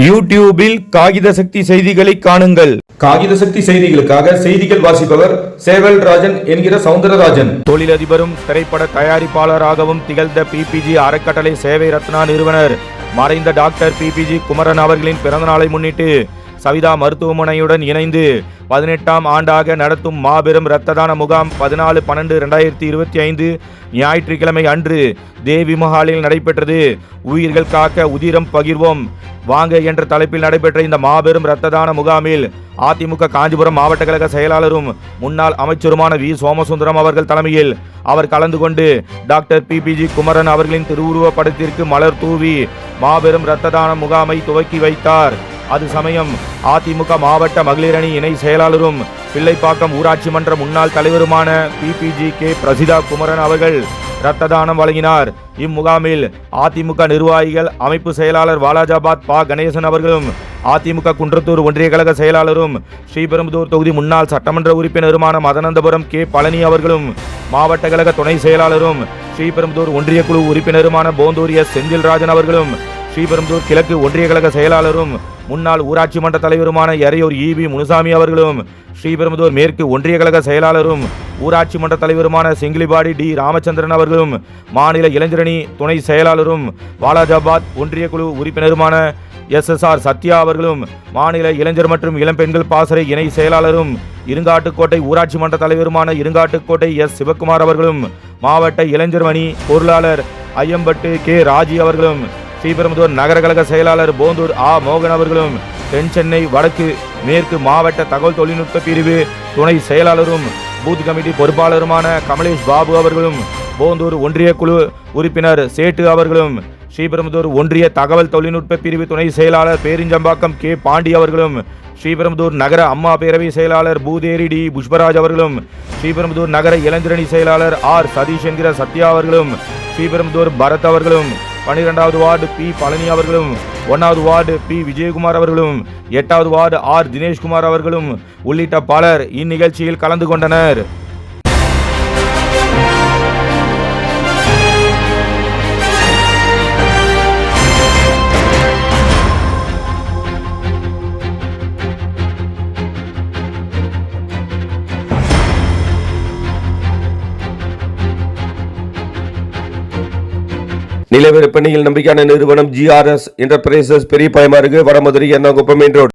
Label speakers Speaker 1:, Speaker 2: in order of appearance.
Speaker 1: யூடியூபில் காகித சக்தி செய்திகளை காணுங்கள். காகித சக்தி செய்திகளுக்காக செய்திகள் வாசிப்பவர் சேவல் ராஜன் என்கிற சவுந்தரராஜன். தொழிலதிபரும் திரைப்பட தயாரிப்பாளராகவும் திகழ்ந்த பிபிஜி அறக்கட்டளை சேவை ரத்னா நிறுவனர். மறைந்த டாக்டர் பிபிஜி குமரன் அவர்களின் பிறந்தநாளை முன்னிட்டு சவிதா மருத்துவமனையுடன் இணைந்து பதினெட்டாம் ஆண்டாக நடத்தும் மாபெரும் இரத்த தான முகாம் பதினாலு பன்னெண்டு ரெண்டாயிரத்தி இருபத்தி ஐந்து ஞாயிற்றுக்கிழமை அன்று தேவி மஹாலில் நடைபெற்றது. உயிர்கள் காக்க உதிரம் பகிர்வோம். வாங்க என்ற தலைப்பில் நடைபெற்ற இந்த மாபெரும் இரத்த தான முகாமில் அதிமுக காஞ்சிபுரம் மாவட்ட கழக செயலாளரும் முன்னாள் அமைச்சருமான வி. சோமசுந்தரம் அவர்கள் தலைமையில் அவர் கலந்து கொண்டு டாக்டர் பிபிஜி குமரன் அவர்களின் திருவுருவ படத்திற்கு மலர் தூவி மாபெரும் இரத்த தான முகாமை துவக்கி வைத்தார். அது சமயம் அதிமுக மாவட்ட மகளிர் அணி இணை செயலாளரும் பிள்ளைப்பாக்கம் ஊராட்சி மன்ற முன்னாள் தலைவருமான பிபிஜி கே பிரசிதா குமரன் அவர்கள் இரத்த தானம் வழங்கினார். இம்முகாமில் அதிமுக நிர்வாகிகள் அமைப்பு செயலாளர் வாலாஜாபாத் பா. கணேசன் அவர்களும் அதிமுக குன்றத்தூர் ஒன்றிய கழக செயலாளரும் ஸ்ரீபெரும்புதூர் தொகுதி முன்னாள் சட்டமன்ற உறுப்பினருமான மதனந்தபுரம் கே. பழனி அவர்களும் மாவட்ட கழக துணை செயலாளரும் ஸ்ரீபெரும்புதூர் ஒன்றிய குழு உறுப்பினருமான போந்தூரிய எஸ். செந்தில்ராஜன் அவர்களும் ஸ்ரீபெரும்புதூர் கிழக்கு ஒன்றிய கழக செயலாளரும் முன்னாள் ஊராட்சி மன்ற தலைவருமான எறையூர் இபி முனுசாமி அவர்களும் ஸ்ரீபெரும்புதூர் மேற்கு ஒன்றிய கழக செயலாளரும் ஊராட்சி மன்ற தலைவருமான செங்கிலிபாடி டி. ராமச்சந்திரன் அவர்களும் மாநில இளைஞரணி துணை செயலாளரும் வாலாஜாபாத் ஒன்றிய குழு உறுப்பினருமான எஸ்எஸ்ஆர் எஸ் ஆர் சத்யா அவர்களும் மாநில இளைஞர் மற்றும் இளம்பெண்கள் பாசறை இணை செயலாளரும் இருங்காட்டுக்கோட்டை ஊராட்சி மன்ற தலைவருமான இருங்காட்டுக்கோட்டை எஸ். சிவக்குமார் அவர்களும் மாவட்ட இளைஞர் அணி பொருளாளர் ஐயம்பட்டு கே. ராஜி அவர்களும் ஸ்ரீபெரும்புதூர் நகர கழக செயலாளர் போந்தூர் ஆ. மோகன் அவர்களும் தென் சென்னை வடக்கு மேற்கு மாவட்ட தகவல் தொழில்நுட்ப பிரிவு துணை செயலாளரும் பூத் கமிட்டி பொறுப்பாளருமான கமலேஷ் பாபு அவர்களும் போந்தூர் ஒன்றிய குழு உறுப்பினர் சேட்டு அவர்களும் ஸ்ரீபெரும்புதூர் ஒன்றிய தகவல் தொழில்நுட்ப பிரிவு துணை செயலாளர் பேரிஞ்சம்பாக்கம் கே. பாண்டி அவர்களும் ஸ்ரீபெரும்புதூர் நகர அம்மா பேரவை செயலாளர் பூதேரி டி. புஷ்பராஜ் அவர்களும் ஸ்ரீபெரும்புதூர் நகர இளைஞரணி செயலாளர் ஆர். சதீஷ் என்கிற சத்யா அவர்களும் ஸ்ரீபெரும்புதூர் பரத் அவர்களும் பன்னிரெண்டாவது வார்டு பி பழனி அவர்களும் ஒன்றாவது வார்டு பி விஜயகுமார் அவர்களும் எட்டாவது வார்டு ஆர் தினேஷ்குமார் அவர்களும் உள்ளிட்ட பலர் இந்நிகழ்ச்சியில் கலந்து கொண்டனர்.
Speaker 2: நிலவிற்பனையில் நம்பிக்கையான நிறுவனம் ஜிஆர்எஸ் என்டர்பிரைசஸ் பெரிய பயமாருக்கு வடமதுரை என்ன மெயின் ரோடு.